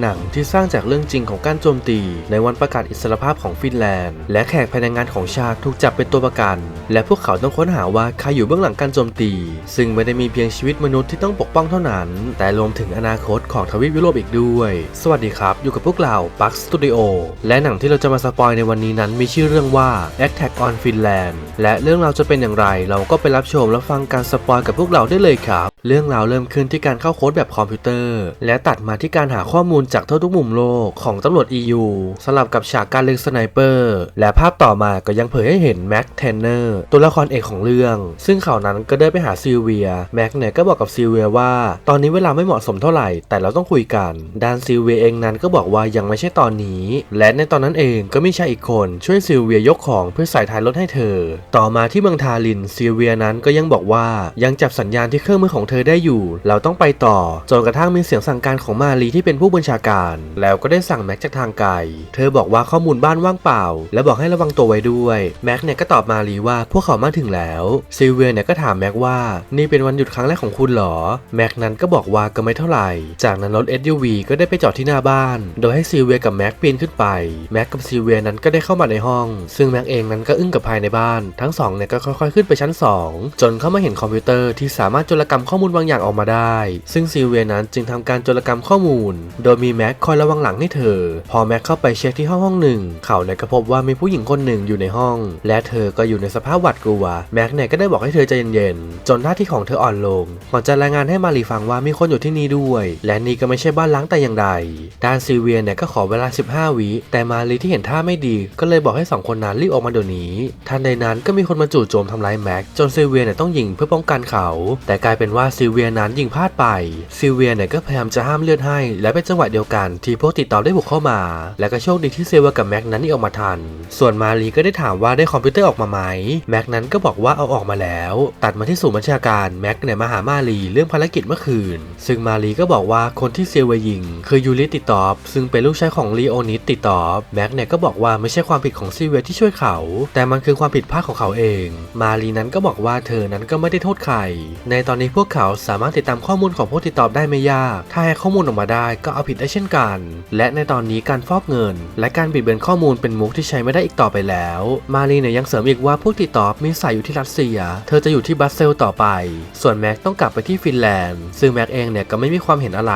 หนังที่สร้างจากเรื่องจริงของการโจมตี ในวันประกาศอิสรภาพของฟินแลนด์ และแขกภายในงานของชาติถูกจับเป็นตัวประกัน และพวกเขาต้องค้นหาว่าใครอยู่เบื้องหลังการโจมตี ซึ่งไม่ได้มีเพียงชีวิตมนุษย์ที่ต้องปกป้องเท่านั้น แต่รวมถึงอนาคตของทวีปยุโรปอีกด้วย สวัสดีครับ อยู่กับพวกเรา Park Studio และหนังที่เราจะมาสปอยในวันนี้นั้นมีชื่อเรื่องว่า Attack on Finland และเรื่องราวจะเป็นอย่างไร เราก็ไปรับชมและฟังการสปอยกับพวกเราได้เลยครับ เรื่องราวเริ่มขึ้นที่การเข้าโค้ดแบบคอมพิวเตอร์ และตัดมาที่การหาข้อมูลจากทั่วทุกมุมโลกของตำรวจ EU สลับกับฉากการเล็งสไนเปอร์ และภาพต่อมาก็ยังเผยให้เห็นแม็กเทนเนอร์ตัวละครเอกของเรื่อง ซึ่งเขานั้นก็ได้ไปหาซิลเวียแม็กเนี่ยก็บอกกับซิลเวียว่า ตอนนี้เวลาไม่เหมาะสมเท่าไหร่ แต่เราต้องคุยกันด้านซิลเวียเองนั้นก็บอกว่ายังไม่ใช่ตอนนี้ และในตอนนั้นเองก็มีชายอีกคนช่วยซิลเวียยกของเพื่อใส่ท้ายรถให้เธอ ต่อมาที่เมืองทาลินซิลเวียนั้นก็ยังบอกว่ายังจับสัญญาณที่เครื่องมือของเธอได้อยู่ เราต้องไปต่อจนกระทั่งมีเสียงสั่งการของมารีที่เป็นผู้บัญชาการ แล้วก็ได้สั่งแม็กจากทางไกล เธอบอกว่าข้อมูลบ้านว่างเปล่า และบอกให้ระวังตัวไว้ด้วยแม็กเนี่ยก็ตอบมารีว่าพวกเขามาถึงแล้วซิลเวียเนี่ยก็ถามแม็กว่านี่เป็นวันหยุดครั้งแรกของคุณหรอแม็กนั้นก็บอกว่าก็ไม่เท่าไหร่ จากนั้นรถ SUV ก็ได้ไปจอดที่หน้าบ้าน โดยให้ซิลเวียกับแม็กปีนขึ้นไปแม็กกับซิลเวียนั้นก็ได้เข้ามาในห้อง ซึ่งแม็กเองนั้นก็อึ้งกับภายในบ้าน ทั้งสองเนี่ยก็ค่อยๆขึ้นไปชั้น 2 จนเข้ามาเห็นคอมพิวเตอร์ที่สามารถจรกรรมข้อมูลบางอย่างออกมาได้ ซึ่งซิลเวียนั้นจึงทำการจรกรรมข้อมูล โดยมีแม็กคอยระวังหลังให้เธอ พอแม็กเข้าไปเช็คที่ห้องห้องหนึ่ง เขาเนี่ยก็พบว่ามีผู้หญิงคนหนึ่งอยู่ในห้อง และเธอก็อยู่ในสภาพหวาดกลัว แม็กเนี่ยก็ได้บอกให้เธอใจเย็นๆ จนท่าที่ของเธออ่อนลง ก่อนจะรายงานให้มารีฟังว่ามีคนอยู่ที่นี่ด้วย และนี่ก็ไม่ใช่บ้านล้างแต่อย่างใด ด้านซิลเวียเนี่ยก็ขอเวลา 15 วิ แต่มารีที่เห็นท่าไม่ดี ก็เลยบอกให้สองคนนั้นรีบออกมาเดี๋ยวนี้ ทันใดนั้นก็มีคนมาจู่โจมทำร้ายแม็กจนซิลเวียเนี่ยต้องยิงเพื่อป้องกันเขา แต่กลายเป็นว่าซิลเวียนั้นยิงพลาดไปซิลเวียเนี่ยก็พยายามจะห้ามเลือดให้ และเป็นจังหวะเดียวกันที่พวกติดต่อได้บุกเข้ามา และก็โชคดีที่เซเวียกับแม็กนั้นนี่ออกมาทัน ส่วนมารีก็ได้ถามว่าได้คอมพิวเตอร์ออกมาไหมแม็กนั้นก็บอกว่าเอาออกมาแล้ว ตัดมาที่ศูนย์บัญชาการแม็กเนี่ยมาหามารีเรื่องภารกิจเมื่อคืน ซึ่งมารีก็บอกว่าคนที่เซเวียยิง คือยูริติดตอซึ่งเป็นลูกชายของลีโอนิสติดตอแม็กเนี่ยก็บอกว่าไม่ใช่ความผิดของซิลเวียที่ช่วยเขา แต่มันคือความผิดพลาดของเขาเอง มารีนั้นก็บอกว่าเธอนั้นก็ไม่ได้โทษใครในตอนนี้พวกเขาสามารถติดตามข้อมูลของผู้ติดต่อได้ไม่ยาก ถ้าให้ข้อมูลออกมาได้ก็เอาผิดได้เช่นกัน และในตอนนี้การฟอกเงิน และการบิดเบือนข้อมูลเป็นมุกที่ใช้ไม่ได้อีกต่อไปแล้ว มารีเนี่ยยังเสริมอีกว่าผู้ติดต่อมีสายอยู่ที่รัสเซีย เธอจะอยู่ที่บรัสเซลต่อไป ส่วนแม็กต้องกลับไปที่ฟินแลนด์ ซึ่งแม็กเองเนี่ยก็ไม่มีความเห็นอะไร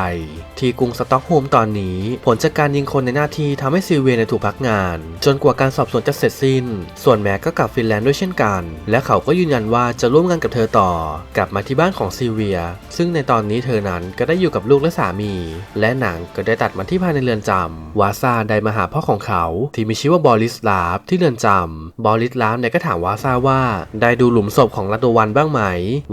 ที่กรุงสต็อกโฮล์มตอนนี้ ผลจากการยิงคนในหน้าที่ทำให้ซิลเวียเนี่ยถูกพักงาน จนกว่าการสอบสวนจะเสร็จสิ้น ส่วนแม็กก็กลับฟินแลนด์ด้วยเช่นกัน และเขาก็ยืนยันว่าจะร่วมงานกับเธอต่อ กลับมาที่บ้านของซิลเวีย ซึ่งในตอนนี้เธอนั้นก็ได้อยู่กับลูกและสามี และหนังก็ได้ตัดมาที่ภายในเรือนจำวาซาได้มาหาพ่อของเขา ที่มีชื่อว่าบอริสลาฟที่เรือนจำบอริสลาฟเนี่ยก็ถามวาซาว่า ได้ดูหลุมศพของรัตโดวันบ้างไหม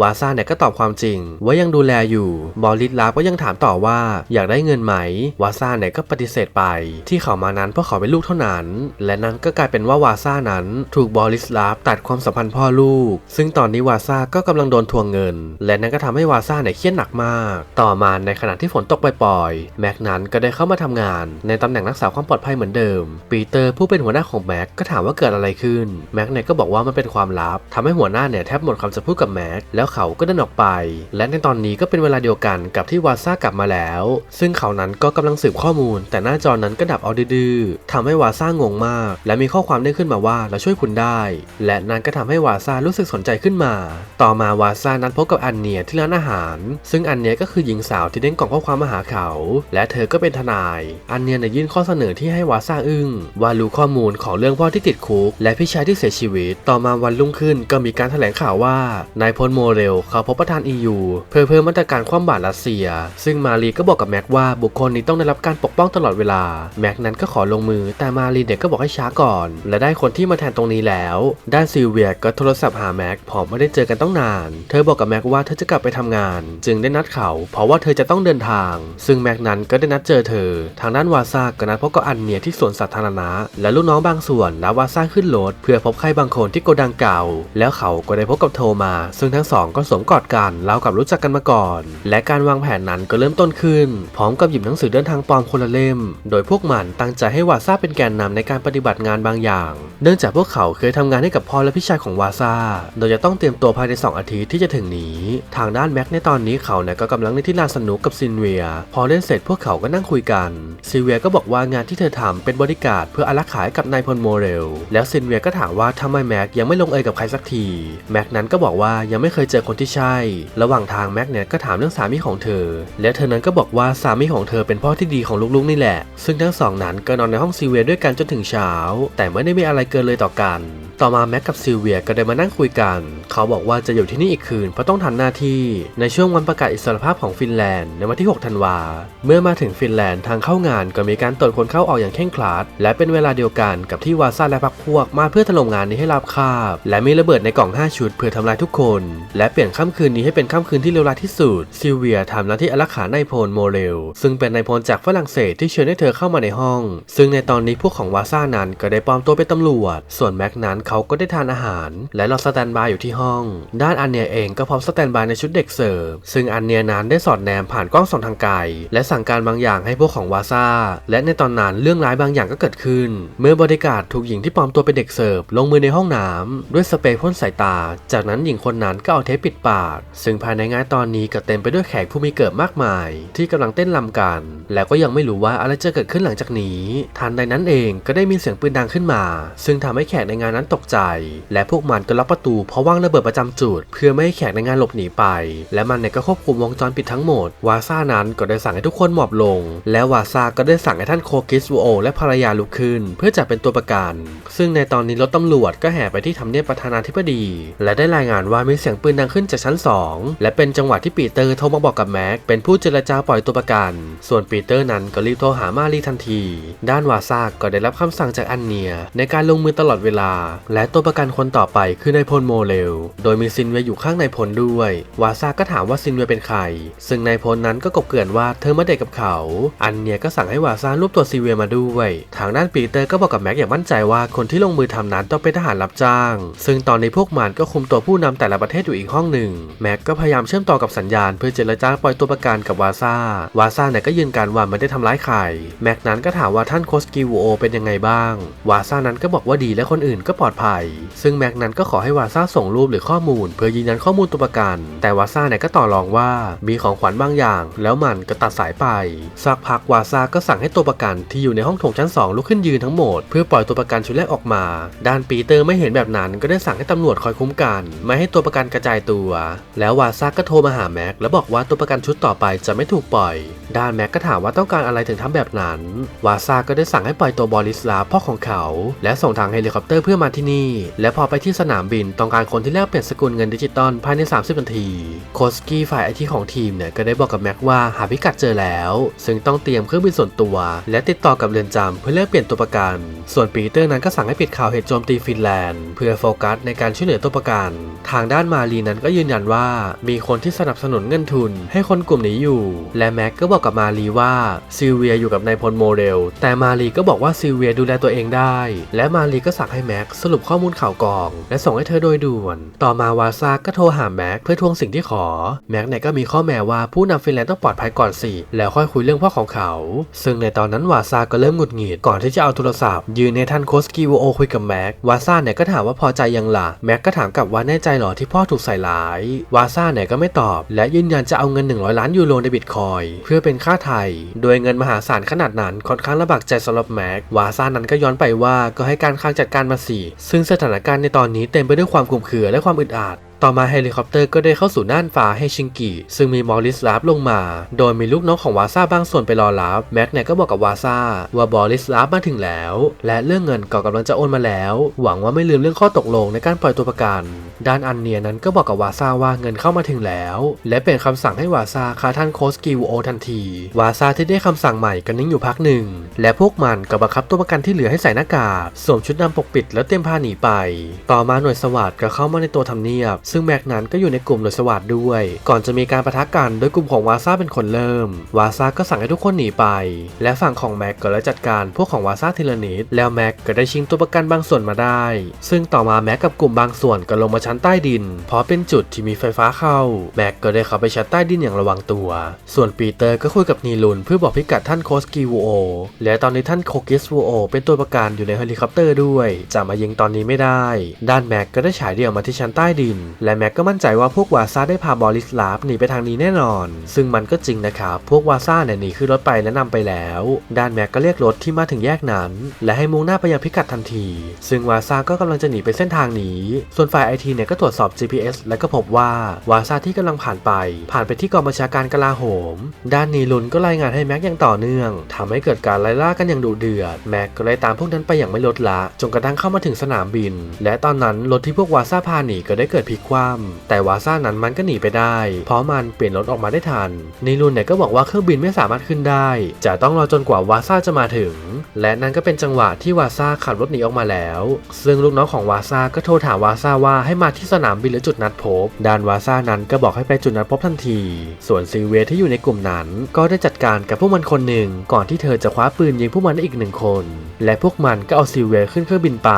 วาซาเนี่ยก็ตอบความจริง ว่ายังดูแลอยู่บอริสลาฟก็ยังถามต่อว่าอยากได้เงินไหม วาซาเนี่ยก็ปฏิเสธไป ที่เขามานั้นเพราะเขาเป็นลูกเท่านั้น และนั้นก็กลายเป็นว่าวาซานั้นถูกบอริสลาฟตัดความสัมพันธ์พ่อลูก ซึ่งตอนนี้วาซาก็กำลังโดนทวงเงิน และนั้นก็ทำให้วาซาเนี่ยเครียดหนักมาก ต่อมาในขณะที่ฝนตกปล่อยๆแม็กนั้นก็ได้เข้ามาทำงาน ในตำแหน่งรักษาความปลอดภัยเหมือนเดิม ปีเตอร์ผู้เป็นหัวหน้าของแม็กก็ถามว่าเกิดอะไรขึ้น แม็กเนี่ยก็บอกว่ามันเป็นความลับทำให้หัวหน้าเนี่ยแทบหมดคำจะพูดกับแม็กแล้วเขาก็เดินออกไป และในตอนนี้ก็เป็นเวลาเดียวกันกับที่วาซ่ากลับมาแล้ว ซึ่งเขานั้นก็กำลังสืบข้อมูล แต่หน้าจอนั้นก็ดับเอาดื้อทำให้วาซ่างงมาก และมีข้อความได้ขึ้นมาว่าเราช่วยคุณได้ และนั้นก็ทำให้วาซ่ารู้สึกสนใจขึ้นมา ต่อมาวาซ่านัดพบกับอันเนียที่ร้านอาหาร ซึ่งอันเนียก็คือหญิงสาวที่เด้งกล่องข้อความมาหาเขา และเธธอก็เป็นทนาย อันเนียนยื่นข้อเสนอที่ให้วาซ่าอึ้งว่ารู้ข้อมูลของเรื่องพ่อที่ติดคุก และพี่ชายที่เสียชีวิต ต่อมาวันรุ่งขึ้นก็มีการแถลงข่าวว่านายพลโมเรลเขาพบประธาน EU เพื่อเพิ่มมาตรการความบาดรัสเซีย ซึ่งมารีก็บอกกับแม็กว่าบุคคลนี้ต้องได้รับการปกป้องตลอดเวลา แม็กนั้นก็ขอลงมือ แต่มารีเด็กก็บอกให้ช้าก่อน และได้คนที่มาแทนตรงนี้แล้ว ด้านซิลเวียก็โทรศัพท์หาแม็กพอไม่ได้เจอกันต้องนาน เธอบอกกับแม็กว่าเธอจะกลับไปทำงาน จึงได้นัดเขา เพราะว่าเธอจะต้องเดินทาง ซึ่งแม็กนั้นก็ได้นัดเจอเธอ ทางด้านวาซาก็นัดพบกับอันเนียที่สวนสาธารณะ และลูกน้องบางส่วนแล้วาซาขึ้นรถเพื่อพบใครบางคนที่โกดังเก่า แล้วเขาก็ได้พบกับโทมา ซึ่งทั้งสองก็สวมกอดกันแล้วกับรู้จักกันมาก่อน และการวางแผนนั้นก็เริ่มต้นขึ้น พร้อมกับหยิบหนังสือเดินทางปลอมคนละเล่ม โดยพวกมันตั้งใจให้วาซาเป็นแกนนำในการปฏิบัติงานบางอย่าง เนื่องจากพวกเขาเคยทำงานให้กับพ่อและพี่ชายของวาซาโดยจะต้องเตรียมตัวภายใน 2 อาทิตย์ที่จะถึงนี้ ทางด้านแม็กในตอนนี้เขาเนี่ยก็กำลังเล่นที่ลานสนุกกับซินเวีย พอเล่นเสร็จพวกเขาก็นั่งคุยกันซิเวียก็บอกว่างานที่เธอทำเป็นบริการเพื่ออารักขาให้กับนายพลโมเรล แล้วซินเวียก็ถามว่าทำไมแม็กยังไม่ลงเอยกับใครสักที แม็กนั้นก็บอกว่ายังไม่เคยเจอคนที่ใช่ ระหว่างทางแม็กเนี่ยก็ถามเรื่องสามีของเธอ และเธอนั้นก็บอกว่าสามีของเธอเป็นพ่อที่ดีของลูกๆนี่แหละ ซึ่งทั้งสองนั้นก็นอนในห้องซิเวียด้วยกันจนถึงเช้า แต่ไม่ได้มีอะไรเกินเลยต่อกัน ต่อมาแม็กกับซิลเวียก็ได้มานั่งคุยกัน เขาบอกว่าจะอยู่ที่นี่อีกคืนเพราะต้องทำหน้าที่ในช่วงวันประกาศอิสรภาพของฟินแลนด์ในวันที่ 6 ธันวา เมื่อมาถึงฟินแลนด์ทางเข้างานก็มีการตรวจคนเข้าออกอย่างเคร่งครัดและเป็นเวลาเดียวกันกับที่วาซ่าและพักพวกมาเพื่อถล่มงานนี้ให้ราบคาบ และมีระเบิดในกล่อง 5 ชุดเพื่อทำลายทุกคน และเปลี่ยนค่ำคืนนี้ให้เป็นค่ำคืนที่เลวร้ายที่สุดซิลเวียทำหน้าที่อารักขานายพลโมเรลซึ่งเป็นนายพลจากฝรั่งเศสที่เชิญให้เธอเข้ามาในห้อง ซึ่งในตอนนี้พวกของวาซ่านั้นก็ได้ปลอมตัวเป็นตำรวจ ส่วนแม็กนั้นเขาก็ได้ทานอาหาร และรอสแตนบายอยู่ที่ห้อง ด้านอันเนียเองก็พร้อมสแตนบายในชุดเด็กเสิร์ฟซึ่งอันเนียนั้นได้สอดแนมผ่านกล้องส่องทางไกลและสั่งการบางอย่างให้พวกของวาซาและในตอนนั้นเรื่องร้ายบางอย่างก็เกิดขึ้น เมื่อบริการถูกหญิงที่ปลอมตัวเป็นเด็กเสิร์ฟลงมือในห้องน้ำด้วยสเปรย์พ่นสายตา จากนั้นหญิงคนนั้นก็เอาเทปปิดปาก ซึ่งภายในงานตอนนี้ก็เต็มไปด้วยแขกผู้มีเกิดมากมาย ที่กำลังเต้นรำกัน แล้วก็ยังไม่รู้ว่าอะไรจะเกิดขึ้นหลังจากนี้ทันใดนั้นเองก็ได้มีเสียงปืนดังขึ้นมา ซึ่งทำให้แขกในงานนั้นตกใจ และพวกมันก็ล็อกประตูเพราะว่างระเบิดประจำจุด เพื่อไม่ให้แขกในงานหลบหนีไป และมันเนี่ยก็ควบคุมวงจรปิดทั้งหมด วาซ่านั้นก็ได้สั่งให้ทุกคนหมอบลง และวาซ่าก็ได้สั่งให้ท่านโคกิสวูโอ และภรรยาลุกขึ้น เพื่อจับเป็นตัวประกัน ซึ่งในตอนนี้รถตำรวจก็แห่ไปที่ทำเนียบประธานาธิบดี และได้รายงานว่ามีเสียงปืนดังขึ้นจากชั้น 2 และเป็นจังหวะที่ปีเตอร์โทรมาบอกกับแม็กเป็นผู้เจรจาปล่อยตัวประกัน ส่วนปีเตอร์นั้นก็รีบโทรหามารีทันที ด้านวาซ่าก็ได้รับคำสั่งจากอันเนีย ในการลงมือตลอดเวลาและตัวประกันคนต่อไปคือนายพลโมเรลโดยมีซินเวยอยู่ข้างนายพลด้วย วาซ่าก็ถามว่าซินเวยเป็นใคร ซึ่งนายพลนั้นก็กบเกลื่อนว่าเธอมาเด็กกับเขา อันเนียก็สั่งให้วาซ่ารวบตัวซินเวยมาด้วย ทางด้านปีเตอร์ก็บอกกับแม็กอย่างมั่นใจว่าคนที่ลงมือทำนั้นต้องเป็นทหารรับจ้าง ซึ่งตอนนี้พวกมันก็คุมตัวผู้นำแต่ละประเทศอยู่อีกห้องหนึ่ง แม็กก็พยายามเชื่อมต่อกับสัญญาณเพื่อเจรจาปล่อยตัวประกันกับวาซ่าวาซ่าเนี่ยก็ยืนการว่าไม่ได้ทำร้ายใคร แม็กนั้นก็ถามว่าท่านโคสกิวโอเป็นยังไงบ้าง วาซานั้นก็บอกว่าดีและคนอื่นก็ปลอดภัย ซึ่งแม็กนั้นก็ขอให้วาซ่าส่งรูปหรือข้อมูล เพื่อยืนยันข้อมูลตัวประกัน แต่วาซ่าเนี่ยก็ต่อรองว่ามีของขวัญบางอย่าง แล้วมันก็ตัดสายไปสักพักวาซ่าก็สั่งให้ตัวประกันที่อยู่ในห้องโถงชั้น 2 ลุกขึ้นยืนทั้งหมด เพื่อปล่อยตัวประกันชุดแรกออกมา ด้านปีเตอร์ไม่เห็นแบบนั้นก็ได้สั่งให้ตำรวจคอยคุ้มกัน ไม่ให้ตัวประกันกระจายตัว แล้ววาซ่าก็โทรมาหาแม็กแล้วบอกว่าตัวประกันชุดต่อไปจะไม่ถูกปล่อย ด้านแม็กก็ถามว่าต้องการอะไรถึงทำแบบนั้น วาซ่าก็ได้สั่งให้ปล่อยตัวบอริสลาพ่อของเขา และส่งทางเฮลิคอปเตอร์เพื่อมาที่นี่ และพอไปที่สนามบินต้องการคนที่แลกเปลี่ยนสกุลเงินดิจิตอลภายใน 30 นาที โคสกี้ฝ่ายไอทีของทีมเนี่ยก็ได้บอกกับแม็กว่าหาพิกัดเจอแล้ว ซึ่งต้องเตรียมเครื่องบินส่วนตัว และติดต่อกับเรือนจำเพื่อแลกเปลี่ยนตัวประกัน ส่วนปีเตอร์นั้นก็สั่งให้ปิดข่าวเหตุโจมตีฟินแลนด์ เพื่อโฟกัสในการช่วยเหลือตัวประกัน ทางด้านมารีนั้นก็ยืนยันว่า มีคนที่สนับสนุนเงินทุน ให้คนกลุ่มนี้อยู่ และแม็กก็บอกกับมารีว่าซิลเวียอยู่กับนายพลโมเรลแต่มารีก็บอกว่าซิลเวียดูแลตัวเองได้ และมารีก็สั่งให้แม็กสรุปข้อมูลข่าวกอง และส่งให้เธอโดยด่วน ต่อมาวาซาก็โทรหาแม็กเพื่อทวงสิ่งที่ขอ แม็กเนี่ยก็มีข้อแม้ว่าผู้นำฟินแลนด์ต้องปลอดภัยก่อนสิ แล้วค่อยคุยเรื่องพ่อของเขา ซึ่งในตอนนั้นวาซาก็เริ่มหงุดหงิดก่อนที่จะเอาโทรศัพท์ ยืนในทันโคสกิวโอคุยกับแม็กวาซาเนี่ยก็ถามว่าพอใจยังล่ะแม็กก็ถามกลับว่าแน่ใจหรอที่พ่อถูกใส่ร้ายวาซาเนี่ยก็ไม่ตอบ และยืนยันจะเอาเงิน 100 ล้านยูโรในบิตคอยเพื่อเป็นค่าไทย โดยเงินมหาศาลขนาดนั้นค่อนข้างลำบากใจสำหรับแม็กวาซานั้นก็ย้อนไปว่าก็ให้การค้างจัดการมาสิซึ่งสถานการณ์ในตอนนี้เต็มไปด้วยความกลุมเครือและความอึดอัดต่อมาเฮลิคอปเตอร์ก็ได้เข้าสู่น่านฟ้าให้ชิงกิซึ่งมีมอริสลาฟลงมา โดยมีลูกน้องของวาซาบางส่วนไปรอรับแม็กเนี่ยก็บอกกับวาซาว่าบอริสลาฟมาถึงแล้ว และเรื่องเงินก็กำลังจะโอนมาแล้ว หวังว่าไม่ลืมเรื่องข้อตกลงในการปล่อยตัวประกันด้านอันเนียนั้นก็บอกกับวาซาว่าเงินเข้ามาถึงแล้ว และเป็นคำสั่งให้วาซาคาท่านโคสกิวโอทันที วาซาที่ได้คำสั่งใหม่ก็นิ่งอยู่พักหนึ่ง และพวกมันก็บังคับตัวประกันที่เหลือให้ใส่หน้ากากสวมชุดดำปกปิดแล้วเตรียมพาหนีไป ต่อมาหน่วยสวัสดก็เข้ามาในตัวทำเนียบ ซึ่งแม็กนั้นก็อยู่ในกลุ่มหน่วยสวัสดด้วย ก่อนจะมีการประทะกันโดยกลุ่มของวาซาเป็นคนเริ่ม วาซาก็สั่งให้ทุกคนหนีไป และฝั่งของแม็กก็เลยจัดการพวกของวาซาทีละนิดแล้วแม็กก็ได้ชิงตัวประกันบางส่วนมาได้ ซึ่งต่อมาแม็กกับกลุ่มบางส่วนก็ลงมาชั้นใต้ดิน เพราะเป็นจุดที่มีไฟฟ้าเข้า แม็กก็ได้เข้าไปชั้นใต้ดินอย่างระวังตัว ส่วนปีเตอร์ก็คุยกับนีลุนเพื่อบอกพิกัดท่านโคสกิวูโอ และตอนนี้ท่านโคกิสวูโอเป็นตัวประกันอยู่ในเฮลิคอปเตอร์ด้วย จะมายิงตอนนี้ไม่ได้ ด้านแม็กก็ได้ฉายเดี่ยวมาที่ชั้นใต้ดิน และแม็กก็มั่นใจว่าพวกวาซ่าได้พาบอลิสลาฟหนีไปทางนี้แน่นอน ซึ่งมันก็จริงนะครับ พวกวาซ่าเนี่ยหนีขึ้นรถไปและนำไปแล้ว ด้านแม็กก็เรียกรถที่มาถึงแยกนั้น และให้มุ่งหน้าไปยังพิกัดทันที ซึ่งวาซ่าก็กำลังจะหนีไปเส้นทางนี้ ส่วนฝ่ายไอทีเนี่ยก็ตรวจสอบ GPS และก็พบว่าวาซาที่กำลังผ่านไป ผ่านไปที่กองบัญชาการกลาโหม ด้านนีลุนก็รายงานให้แม็กอย่างต่อเนื่องทำให้เกิดการไล่ล่ากันอย่างดุเดือด แม็กก็เลยตามพวกนั้นไปอย่างไม่ลดละ จนกระทั่งเข้ามาถึงสนามบิน และตอนนั้นรถที่พวกวาซาพาหนีก็ได้เกิดพลิกคว่ำแต่วาซานั้นมันก็หนีไปได้ เพราะมันเปลี่ยนรถออกมาได้ทัน นีลุนเนี่ยก็บอกว่าเครื่องบินไม่สามารถขึ้นได้ จะต้องรอจนกว่าวาซาจะมาถึง และนั่นก็เป็นจังหวะที่วาซาขับรถหนีออกมาแล้ว ซึ่งลูกน้องของวาซาก็โทรถามวาซาว่าให้มาที่สนามบินหรือจุดนัดพบ ดานวาซ่านั้นก็บอกให้ไปจุดนัดพบทันที ส่วนซิเวียที่อยู่ในกลุ่มนั้น ก็ได้จัดการกับพวกมันคนหนึ่ง ก่อนที่เธอจะคว้าปืนยิงพวกมันได้อีกหนึ่งคน และพวกมันก็เอาซิเวียขึ้นเครื่องบินไป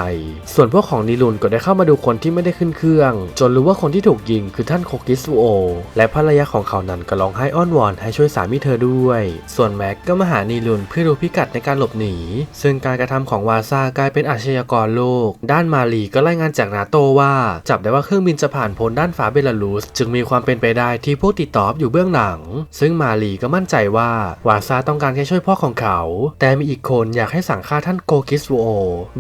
ส่วนพวกของนีลุนก็ได้เข้ามาดูคนที่ไม่ได้ขึ้นเครื่อง จนรู้ว่าคนที่ถูกยิงคือท่านโคกิสุโอ และภรรยาของเขานั้นก็ร้องไห้อ้อนวอนให้ช่วยสามีเธอด้วย ส่วนแม็กก็มาหานีลุนเพื่อรู้พิกัดในการหลบหนี ซึ่งการกระทำของวาซ่ากลายเป็นอาชญากรโลก ด้านมาลีก็รายงานจากนาโตว่าจับได้ว่าเครื่องบินจะผ่านพ้นด้านฟ้าเบลารุส จึงมีความเป็นไปได้ที่พวกติดต่ออยู่เบื้องหลัง ซึ่งมาลีก็มั่นใจว่าวาซาต้องการแค่ช่วยพ่อของเขา แต่มีอีกคนอยากให้สั่งฆ่าท่านโกกิสโว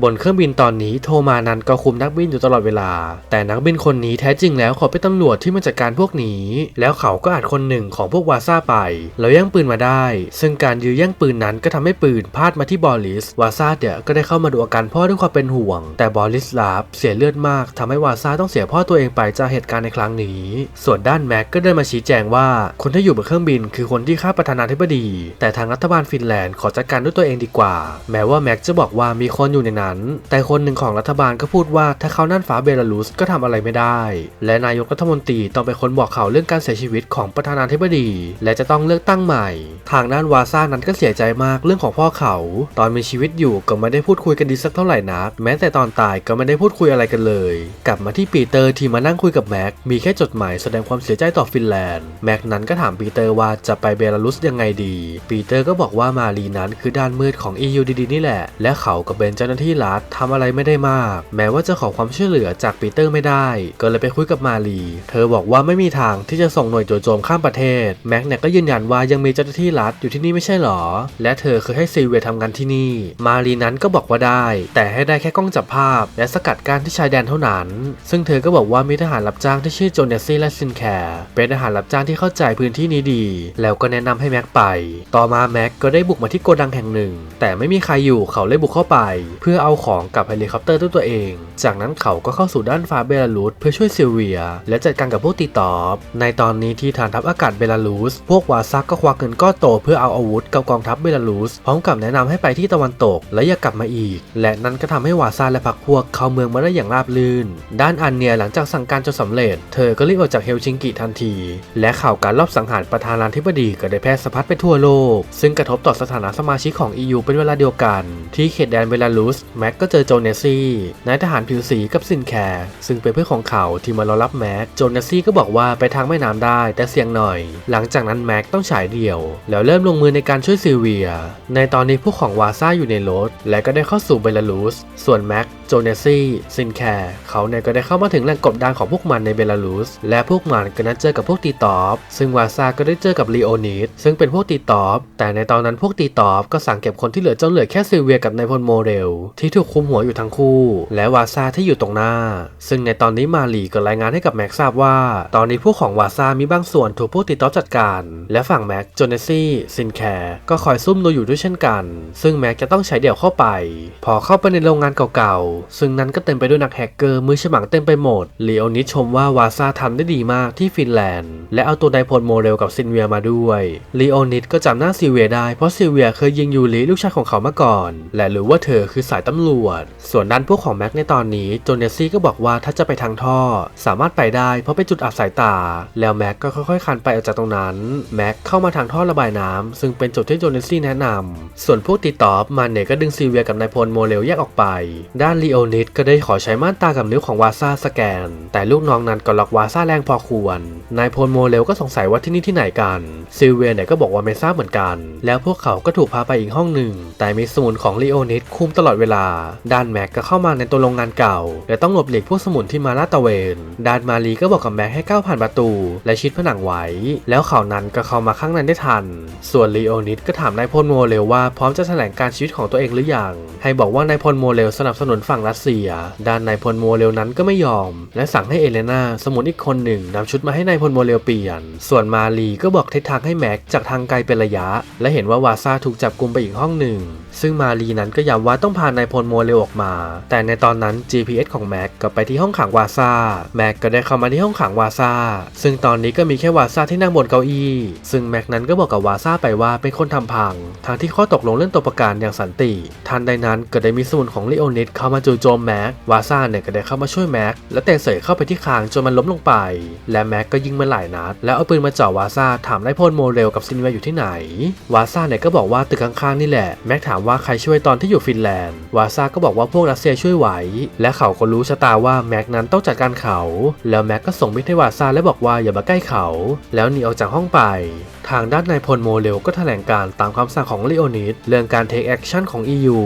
บนเครื่องบินตอนนี้โทมานันก็คุมนักบินอยู่ตลอดเวลา แต่นักบินคนนี้แท้จริงแล้วเขาเป็นตำรวจที่มาจัดการพวกนี้ แล้วเขาก็อาจคนหนึ่งของพวกวาซาไป แล้วย่งปืนมาได้ ซึ่งการยื้อแย่งปืนนั้นก็ทำให้ปืนพลาดมาที่บอลิส วาซาเดี๋ยก็ได้เข้ามาดูอาการพ่อด้วยความเป็นห่วง แต่บอลิสลาฟเสียเลือดมากทำให้วาซาต้องเสียพ่อตัวเองไปจากเหตุการณ์ในครั้งนี้ ส่วนด้านแม็กก็เดินมาชี้แจงว่า คนที่อยู่บนเครื่องบิน คือคนที่ฆ่าประธานาธิบดี แต่ทางรัฐบาลฟินแลนด์ขอจัดการด้วยตัวเองดีกว่า แม้ว่าแม็กจะบอกว่ามีคนอยู่ในนั้น แต่คนหนึ่งของรัฐบาลก็พูดว่าถ้าเขานั่นฟ้าเบลารุสก็ทำอะไรไม่ได้ และนายกรัฐมนตรีต้องเป็นคนบอกเขาเรื่องการเสียชีวิตของประธานาธิบดี และจะต้องเลือกตั้งใหม่ ทางด้านวาซ่านั้นก็เสียใจมากเรื่องของพ่อเขา ตอนมีชีวิตอยู่ก็ไม่ได้พูดคุยกันดีสักเท่าไหร่นัก แม้แต่ตอนตายก็ไม่ได้พูดคุยอะไรกันเลย กลับมาที่ปีีเตอร์ที่มานั่งคุยกับแม็กมีแค่จดหมายแสดงความเสียใจต่อฟินแลนด์แม็กนั้นก็ถามปีเตอร์ว่าจะไปเบลารุสยังไงดี ปีเตอร์ก็บอกว่ามาลีนั้นคือด้านมืดของ EU ดีๆนี่แหละ และเขาก็เป็นเจ้าหน้าที่รัฐทำอะไรไม่ได้มาก แม้ว่าจะขอความช่วยเหลือจากปีเตอร์ไม่ได้ ก็เลยไปคุยกับมาลี เธอบอกว่าไม่มีทางที่จะส่งหน่วยโจโจมข้ามประเทศแม็กเนี่ยก็ยืนยันว่ายังมีเจ้าหน้าที่รัฐอยู่ที่นี่ไม่ใช่หรอ และเธอเคยให้ซิลเวียทำงานที่นี่ มาลีนั้นก็บอกว่าได้ แต่ให้ได้แค่กล้องจับภาพ และสกัดการที่ชายแดนเท่านั้น ซึ่งเธอก็บอกว่ามีทหารรับจ้างที่ชื่อโจเนสซี่และซินแคร์เป็นทหารรับจ้างที่เข้าใจพื้นที่นี้ดี แล้วก็แนะนำให้แม็กไป ต่อมาแม็กก็ได้บุกมาที่โกดังแห่งหนึ่ง แต่ไม่มีใครอยู่เขาเลยบุกเข้าไป เพื่อเอาของกับเฮลิคอปเตอร์ด้วยตัวเอง จากนั้นเขาก็เข้าสู่ด้านฟ้าเบลารุสเพื่อช่วยซิลเวีย และจัดการกับพวกตีตอบ ในตอนนี้ที่ฐานทัพอากาศเบลารุสพวกวาซักก็ควักเงินก้อนโตเพื่อเอาอาวุธกับกองทัพเบลารุสพร้อมกับแนะนำให้ไปที่ตะวันตกและอย่ากลับมาอีก และนั่นก็ทำให้วาซาและพรรคพวกเข้าเมืองมาได้อย่างราบรื่น ด้านอันเนียหลังจากสั่งการจนสำเร็จ เธอก็รีบออกจากเฮลชิงกิทันที และข่าวการลอบสังหารประธานาธิบดีก็ได้แพร่สะพัดไปทั่วโลก ซึ่งกระทบต่อสถานะสมาชิกของ EU เป็นเวลาเดียวกัน ที่เขตแดนเบลารุส แม็กก็เจอโจเนสซี่นายทหารผิวสีกับซินแคร์ซึ่งเป็นเพื่อนของเขาที่มารอรับแม็กโจเนสซี่ก็บอกว่าไปทางแม่น้ำได้แต่เสี่ยงหน่อย หลังจากนั้นแม็กต้องฉายเดี่ยว แล้วเริ่มลงมือในการช่วยซิเวีย ในตอนนี้พวกของวาซ่าอยู่ในรถและก็ได้เข้าสู่เบลารุสส่วนแม็กโจเนสซี่ซินแคร์เขาเนี่ยก็ได้เข้ามาถึงแหล่งกบดานของพวกมันในเบลารุส และพวกมันก็นัดเจอกับพวกตีตอบ ซึ่งวาซาก็ได้เจอกับลีโอนิดซึ่งเป็นพวกตีตอบ แต่ในตอนนั้นพวกตีตอบก็สั่งเก็บคนที่เหลือจนเหลือแค่ซิเวียกับนายพลโมเรลที่ถูกคุมหัวอยู่ทั้งคู่ และวาซาที่อยู่ตรงหน้า ซึ่งในตอนนี้มาลีก็รายงานให้กับแม็กทราบว่า ตอนนี้พวกของวาซามีบางส่วนถูกพวกตีตอบจัดการ และฝั่งแม็กโจเนสซี่ซินแคร์ก็คอยซุ่มดูอยู่ด้วยเช่นกัน ซึ่งแม็กจะต้องใช้เดี่ยวเข้าไป พอเข้าไปในโรงงานเก่าๆซึ่งนั้นก็เต็มไปด้วยนักแฮกเกอร์มือฉมังเต็มไปหมดลีโอนิดชมว่าวาซาทำได้ดีมากที่ฟินแลนด์ และเอาตัวไดพลโมเรลกับซินเวียมาด้วยลีโอนิดก็จำหน้าซิเวียได้เพราะซิเวียเคยยิงยูริลูกชายของเขามาก่อน และรู้ว่าเธอคือสายตำรวจ ส่วนด้านพวกของแม็กในตอนนี้โจเนสซี่ก็บอกว่าถ้าจะไปทางท่อ สามารถไปได้เพราะเป็นจุดอับสายตา แล้วแม็กก็ค่อยๆคันไปออกจากตรงนั้นแม็กเข้ามาทางท่อระบายน้ำซึ่งเป็นจุดที่โจเนสซี่แนะนำส่วนพวกตีตอบมันเนก็ดึงซิเวียกับนายพลโมเรลแยกออกไป ด้านลีโอนิดก็ได้ขอใช้ม่านตากับนิ้วของวาซาสแกน แต่ลูกน้องนั้นก็ล็อกวาซาแรงพอควร นายพลโมเรลก็สงสัยว่าที่นี่ที่ไหนกันซิลเวียเนี่ยก็บอกว่าไม่ทราบเหมือนกัน แล้วพวกเขาก็ถูกพาไปอีกห้องหนึ่ง แต่มีสมุนของลีโอนิดคุมตลอดเวลา ด้านแม็กก็เข้ามาในตัวโรงงานเก่า และต้องหลบหลีกพวกสมุนที่มาลาดตะเวนนดานมารีก็บอกกับแม็กให้ก้าวผ่านประตู และชิดผนังไว้ แล้วเขานั้นก็เข้ามาข้างในได้ทัน ส่วนลีโอนิดก็ถามนายพลโมเลวว่าพร้อมจะแถลงการชีวิตของตัวเองหรือยัง ให้บอกว่านายพลโมเลวสนับสนุนฝั่งรัสเซีย ด้านนายพลโมเลวนั้นก็ไม่ยอมและสั่งให้เอเลนาสมุนอีกคนหนึ่งนำชุดมาให้นายพลโมเรลเปลี่ยน ส่วนมารีก็บอกทิศทางให้แม็กจากทางไกลเป็นระยะ และเห็นว่าวาซาถูกจับกลุมไปอีกห้องหนึ่ง ซึ่งมารีนั้นก็ย้ำว่าต้องพานายพลโมเรลออกมา แต่ในตอนนั้น GPS ของแม็กก็ไปที่ห้องขังวาซาแม็กก็ได้เข้ามาที่ห้องขังวาซาซึ่งตอนนี้ก็มีแค่วาซาที่นั่งบนเก้าอี้ ซึ่งแม็กนั้นก็บอกกับวาซาไปว่าเป็นคนทำพัง ทางที่ข้อตกลงเรื่องตัวประกันอย่างสันติ ทันใดนั้นก็ได้มีสมุนของลีโอนิดเข้ามาจู่โจมแม็ก วาซาเนี่ยก็ได้เข้ามาช่วยแม็กและเตะเสยเข้าไปที่คางจนมันล้มลงไป และแม็กก็ยิงมันหลายนัด แล้วเอาปืนมาจ่อวาซาถามนายพลโมเรลกับซินเวอยู่ที่ไหน วาซาเนี่ยก็บอกว่าตึกข้างๆนี่แหละ แม็กถามว่าใครช่วยตอนที่อยู่ฟินแลนด์ วาซาก็บอกว่าพวกรัสเซียช่วยไหว และเขาก็รู้ชะตาว่าแม็กนั้นต้องจัดการเขา แล้วแม็กก็ส่งมิตรให้วาซาและบอกว่าอย่ามาใกล้เขา แล้วหนีออกจากห้องไป ทางด้านนายพลโมเลวก็แถลงการตามคำสั่งของลีโอนิดเรื่องการ take action ของ EU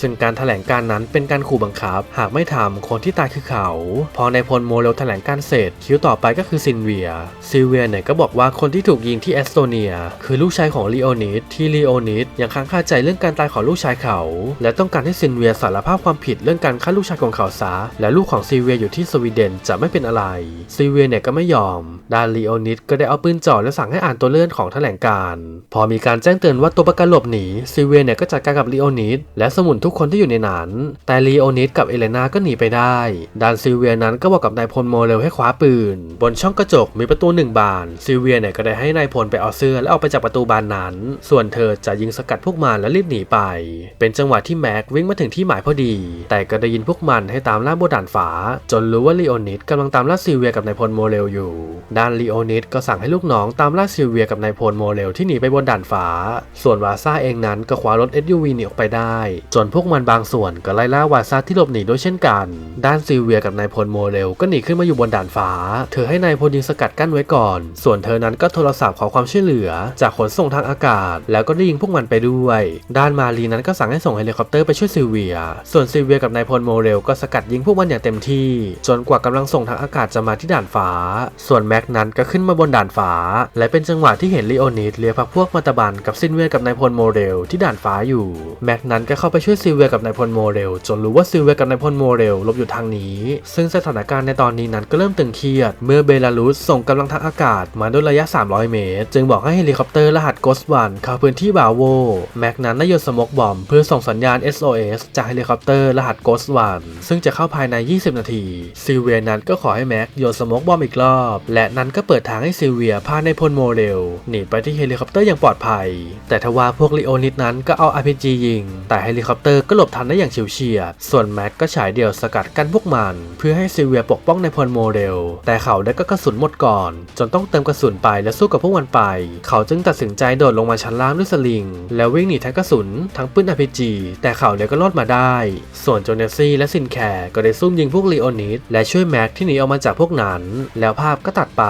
ซึ่งการแถลงการนั้นเป็นการขู่บังคับ หากไม่ทำคนที่ตายคือเขา พอนายพลโมเลวแถลงการเสร็จ คิวต่อไปก็คือซินเวีย ซินเวียเนี่ยก็บอกว่าคนที่ถูกยิงที่เอสโตเนีย คือลูกชายของลีโอนิดที่ลีโอนิดยังค้างคาใจเรื่องการตายของลูกชายเขา และต้องการให้ซินเวียสารภาพความผิดเรื่องการฆ่าลูกชายของเขาซะและลูกของซินเวียอยู่ที่สวีเดนจะไม่เป็นอะไรซินเวียเนี่ยก็ไม่ยอมด้านลีโอนิดก็ได้เอาปืนจ่อและสั่งให้อ่านตัวเลื่อนของแถลงการ พอมีการแจ้งเตือนว่าตัวประกันหลบหนีซิเวียเนี่ยก็จัดการกับลีโอนิดและสมุนทุกคนที่อยู่ในนั้น แต่ลีโอนิดกับเอเลนาก็หนีไปได้ด้านซิเวียนั้นก็บอกกับนายพลโมเรลให้คว้าปืน บนช่องกระจกมีประตูหนึ่งบานซิเวียเนี่ยก็ได้ให้นายพลไปเอาเสื้อและออกไปจากประตูบานนั้น ส่วนเธอจะยิงสกัดพวกมันและรีบหนีไป เป็นจังหวะที่แม็กวิ่งมาถึงที่หมายพอดี แต่ก็ได้ยินพวกมันให้ตามล่าบนด่านฟ้าจนรู้ว่าลีโอนิดกำลังตามล่าซิเวียกับนายพลโมเรลอยู่ ด้านลีโอนิดก็สั่งให้ลูกน้องตามล่าซิเวียกับนายพลโมเรลที่หนีไปบนด่านฟ้า ส่วนวาซ่าเองนั้นก็คว้ารถ SUV หนีออกไปได้จนพวกมันบางส่วนก็ไล่ล่าวาซ่าที่หลบหนีด้วยเช่นกัน ด้านซิเวียกับนายพลโมเรลก็หนีขึ้นมาอยู่บนด่านฟ้า เธอให้นายพลยิงสกัดกั้นไว้ก่อน ส่วนเธอนั้นก็โทรศัพท์ขอความช่วยเหลือ จากขนส่งทางอากาศ แล้วก็ได้ยิงพวกมันไปด้วย ด้านมารีนั้นก็สั่งให้ส่งเฮลิคอปเตอร์ไปช่วยซิเวีย ส่วนซิเวียกับนายพลโมเรลก็สกัดยิงพวกมันอย่างเต็มที่ จนกว่ากำลังส่งทางอากาศจะมาที่ด่านฟ้า ส่วนแม็กนั้นก็ขึ้นมาบนด่านฟ้า และเป็นจังหวะที่เห็นลีโอนิดเรียพักพวกมาตะบันกับซินเวียกับนายพลโมเรลที่ด่านฟ้าอยู่ แม็กนั้นก็เข้าไปช่วยซิเวียกับนายพลโมเรลจนรู้ว่าซิเวียกับนายพลโมเรลลบอยู่ทางนี้ ซึ่งสถานการณ์ในตอนนี้นั้นก็เริ่มตึงเครียด เมื่อเบลารุสส่งกำลังทางอากาศมาด้วยระยะ 300 เมตร จึงบอกให้เฮลิคอปเตอร์รหัสโกสวันเข้าพื้นที่บาโวแม็กนั้นได้โยนสมกบอมเพื่อส่งสัญญาณ SOS จากเฮลิคอปเตอร์รหัสโกสวันซึ่งจะเข้าภายใน 20 นาที ซิเวียนั้นก็ขอให้แม็กโยนสมกบอมอีกรอบ และนั้นก็เปิดทางให้ซิเวียพาในพลโมเรลหนีไปที่เฮลิคอปเตอร์อย่างปลอดภัย แต่ทว่าพวกลีโอนิดนั้นก็เอา RPG ยิง แต่เฮลิคอปเตอร์ก็หลบทันได้อย่างเฉียวเฉียด ส่วนแม็กก็ฉายเดี่ยวสกัดกันพวกมัน เพื่อให้ซิเวียปกป้องในพลโมเรลแต่เขาได้ก็กระสุนหมดก่อน จนต้องเติมกระสุนไปและสู้กับพวกมันไป เขาจึงตัดสินใจโดดลงมาชั้นล่างด้วยสลิง แล้ววิ่งหนีทั้งกระสุนทั้งปืน RPG แต่เขาเนี่ยก็รอดมาได้ ส่วนโจเนซี่และซินแคร์ก็ได้ซุ่มยิงพวกลีโอนิดและช่วยแม็กที่หนีออกมาจากพวกนั้น แล้วภาพก็ตัดไป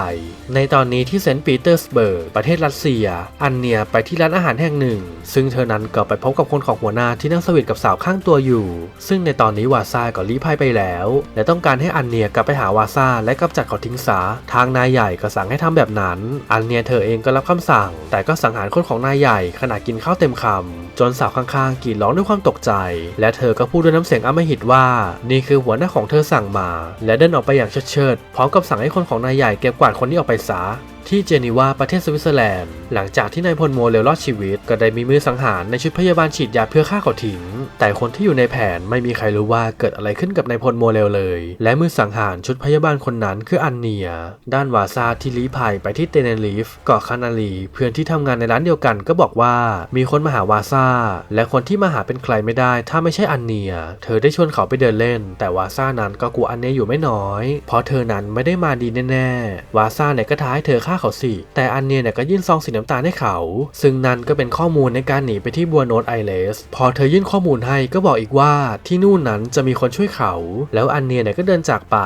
ในตอนนี้ที่เซนต์ปีเตอร์สเบิร์กประเทศรัสเซีย อันเนียไปที่ร้านอาหารแห่งหนึ่ง ซึ่งเธอนั้นก็ไปพบกับคนของหัวหน้าที่นั่งสวีทกับสาวข้างตัวอยู่ ซึ่งในตอนนี้วาซาก็ลี้ภัยไปแล้ว และต้องการให้อันเนียกลับไปหาวาซาและกำจัดเขาทิ้งซะทางนายใหญ่ก็สั่งให้ทำแบบนั้น อันเนียเธอเองก็รับคำสั่ง แต่ก็สังหารคนของนายใหญ่ขณะกินข้าวเต็มคำจนสาวข้างๆกรีดร้องด้วยความตกใจ และเธอก็พูดด้วยน้ำเสียงอำมหิตว่า นี่คือหัวหน้าของเธอสั่งมา และเดินออกไปอย่างเชิดๆพร้อมกับสั่งให้คนของนายใหญ่เก็บกวาดคนนี้ออกไปซะที่เจนีวาประเทศสวิตเซอร์แลนด์ หลังจากที่นายพลโมเลวรอดชีวิต ก็ได้มีมือสังหารในชุดพยาบาลฉีดยาเพื่อฆ่าเขาทิ้ง แต่คนที่อยู่ในแผนไม่มีใครรู้ว่าเกิดอะไรขึ้นกับนายพลโมเลวเลย และมือสังหารชุดพยาบาลคนนั้นคืออันเนีย ด้านวาซาที่ลี้ภัยไปที่เตเนริฟเกาะคานารีเพื่อนที่ทำงานในร้านเดียวกันก็บอกว่ามีคนมาหาวาซาและคนที่มาหาเป็นใครไม่ได้ ถ้าไม่ใช่อันเนีย เธอได้ชวนเขาไปเดินเล่น แต่วาซานั้นก็กลัวอันเนียอยู่ไม่น้อย เพราะเธอนั้นไม่ได้มาดีแน่ๆวาซาเนี่ยก็ท้าให้เธอฆ่าเขาสิ แต่อันเนียเนี่ยก็ยื่นซองสีน้ำตาลให้เขา ซึ่งนั่นก็เป็นข้อมูลในการหนีไปที่บัวโนตไอเลส พอเธอยื่นข้อมูลให้ก็บอกอีกว่าที่นู่นนั้นจะมีคนช่วยเขา แล้วอันเนียเนี่ยก็เดินจากไป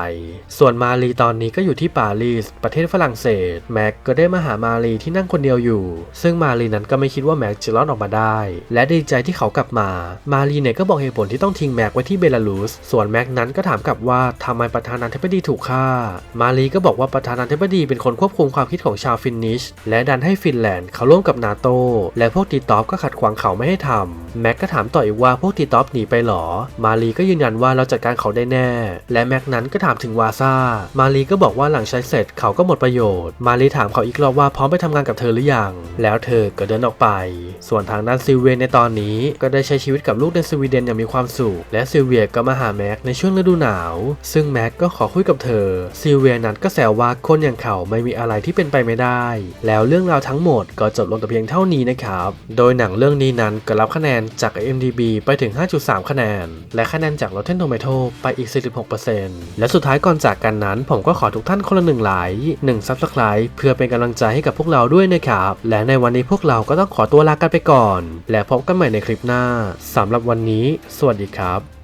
ส่วนมารีตอนนี้ก็อยู่ที่ปารีส ประเทศฝรั่งเศส แม็กก็ได้มาหามารีที่นั่งคนเดียวอยู่ ซึ่งมารีนั้นก็ไม่คิดว่าแม็กจะรอดออกมาได้ และดีใจที่เขากลับมา มารีเนี่ยก็บอกเหตุผลที่ต้องทิ้งแม็กไว้ที่เบลารุส ส่วนแม็กนั้นก็ถามกลับว่าทำไมประธานาธิบดีถูกฆ่า มารีก็บอกว่าประธานาธิบดีเป็นคนควบคุมความคิดของชาวฟินนิช และดันให้ฟินแลนด์เขาร่วมกับนาโตและพวกตีตอฟก็ขัดขวางเขาไม่ให้ทำแม็กก็ถามต่ออีกว่าพวกตีตอฟหนีไปหรอ มารีก็ยืนยันว่าเราจัดการเขาได้แน่ และแม็กนั้นก็ถามถึงวาซามารีก็บอกว่าหลังใช้เสร็จเขาก็หมดประโยชน์ มารีถามเขาอีกรอบว่าพร้อมไปทำงานกับเธอหรือยัง แล้วเธอก็เดินออกไป ส่วนทางด้านซิเวียในตอนนี้ก็ได้ใช้ชีวิตกับลูกในสวีเดนอย่างมีความสุข และซิเวียก็มาหาแม็กในช่วงฤดูหนาว ซึ่งแม็กก็ขอคุยกับเธอ ซิเวียนั้นก็แซวว่าคนอย่างเขาไม่มีอะไรที่เป็นไปไม่ได้ แล้วเรื่องราวทั้งหมดก็จบลงแต่เพียงเท่านี้นะครับ โดยหนังเรื่องนี้นั้นก็รับคะแนนจาก IMDb ไปถึง 5.3 คะแนน และคะแนนจาก Rotten Tomato ไปอีก 46%และสุดท้ายก่อนจากกันนั้น ผมก็ขอทุกท่านคนละหนึ่งไลค์หนึ่ง Subscribe เพื่อเป็นกำลังใจให้กับพวกเราด้วยนะครับ และในวันนี้พวกเราก็ต้องขอตัวลากันไปก่อน และพบกันใหม่ในคลิปหน้าสำหรับวันนี้ สวัสดีครับ